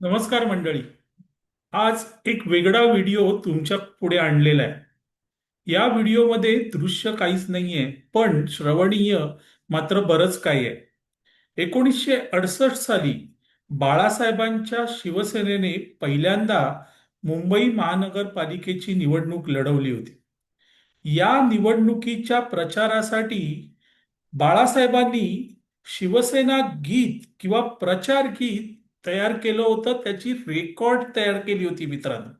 नमस्कार मंडळी. आज एक वेगळा व्हिडिओ तुमच्यापुढे आणलेला आहे. या व्हिडिओमध्ये दृश्य काहीच नाहीये पण श्रवणीय मात्र बरंच काही आहे. एकोणीसशे अडसष्ट साली बाळासाहेबांच्या शिवसेनेने पहिल्यांदा मुंबई महानगरपालिकेची निवडणूक लढवली होती. या निवडणुकीच्या प्रचारासाठी बाळासाहेबांनी शिवसेना गीत किंवा प्रचार गीत तयार केलं होतं त्याची रेकॉर्ड तयार केली होती मित्रांनो.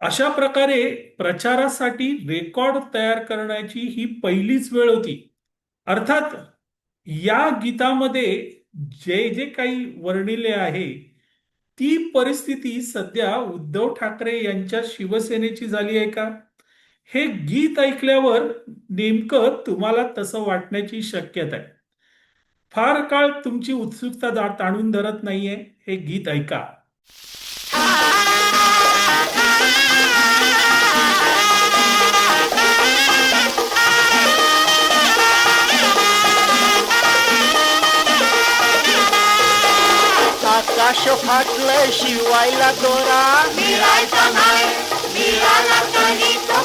अशा प्रकारे प्रचारासाठी रेकॉर्ड तयार करण्याची ही पहिलीच वेळ होती. अर्थात या गीतामध्ये जे जे काही वर्णिले आहे ती परिस्थिती सध्या उद्धव ठाकरे यांच्या शिवसेनेची झाली आहे का? हे गीत ऐकल्यावर नेमकं तुम्हाला तसं वाटण्याची शक्यता आहे. फार काळ तुमची उत्सुकता दा- ताणून धरत नाहीये हे गीत ऐका. आकाश फाटलंय शिवायला दोरा. मिळायचा नाही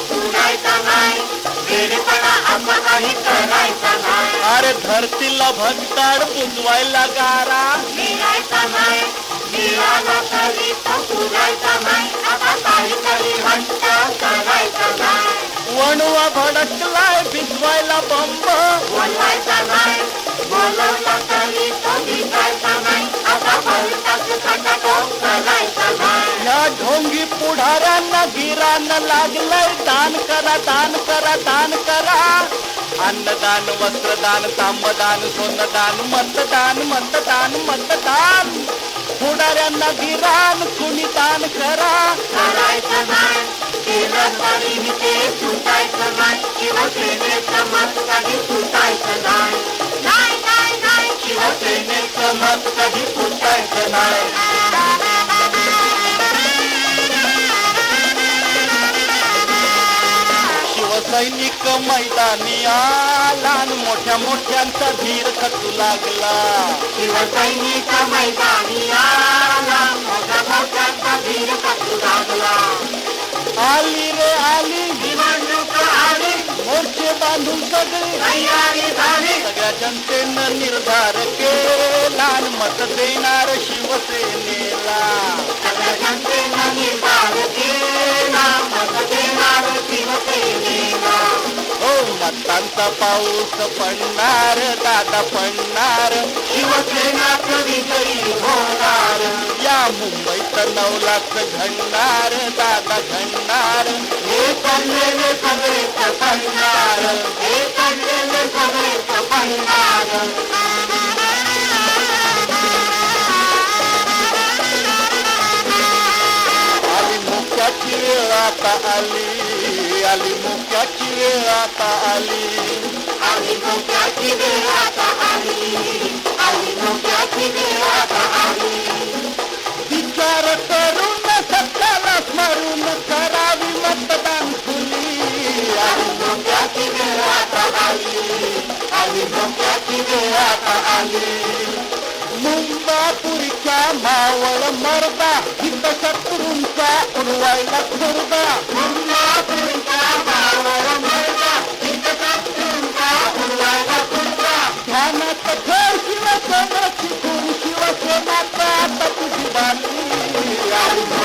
पुरायचा अरे धरतीला भगताड पुजवायला गारा. नाही आता वणवा भडकलाय भिजवायला बंब. बोलवला तरी तो भिजायचा नाही. आता लागलंय दान करा दान करा दान करा. अन्नदान वस्त्रदान तांबदान सोनदान मतदान मतदान मतदान. पुढाऱ्यांना गिरान कुणी दान करा. करायचं नाही केलं तरी ते सुटायचं नाही शिवसेनेचं मत कधी सुटायचं नाही नाही नाही शिवसेनेचं मत कधी सुटायचं शिवसैनिक मैदानी लहान मोठ्या मोठ्यांचा धीर खचू लागला. शिवसैनिक मैदानी आला मोठ्या मोठ्यांचा धीर कटू लागला. आली रे आली. निवडणूक आली. मोर्चे बांधून सगळी. तयारी झाली. सगळ्या जनतेनं निर्धार केला मत देणार शिवसेनेला. सगळ्या जनतेनं निर्धार केला मत देणार शिवसेनेला. मतांचा पाऊस पडणार दादा पडणार. शिवसेनाच विजयी होणार. या मुंबईत नऊ लाख घडणार दादा घडणार. हे चाललेले सगळे पडणार. हे चाललेले सगळे पडणार. आता आली. आली मुक्याची वेळ आता आली आली मोक्याची वेळ आता आली आली मोक्याची वेळ आता आली विचार करून सत्ताला स्मरून करावी मतदान खुली आली मोक्याची वेळ आता आली आली मोक्याची वेळ आता आली मुंबापुरीच्या मावळ मरदा हित शत्रूंचा Apa-apa tujuan ini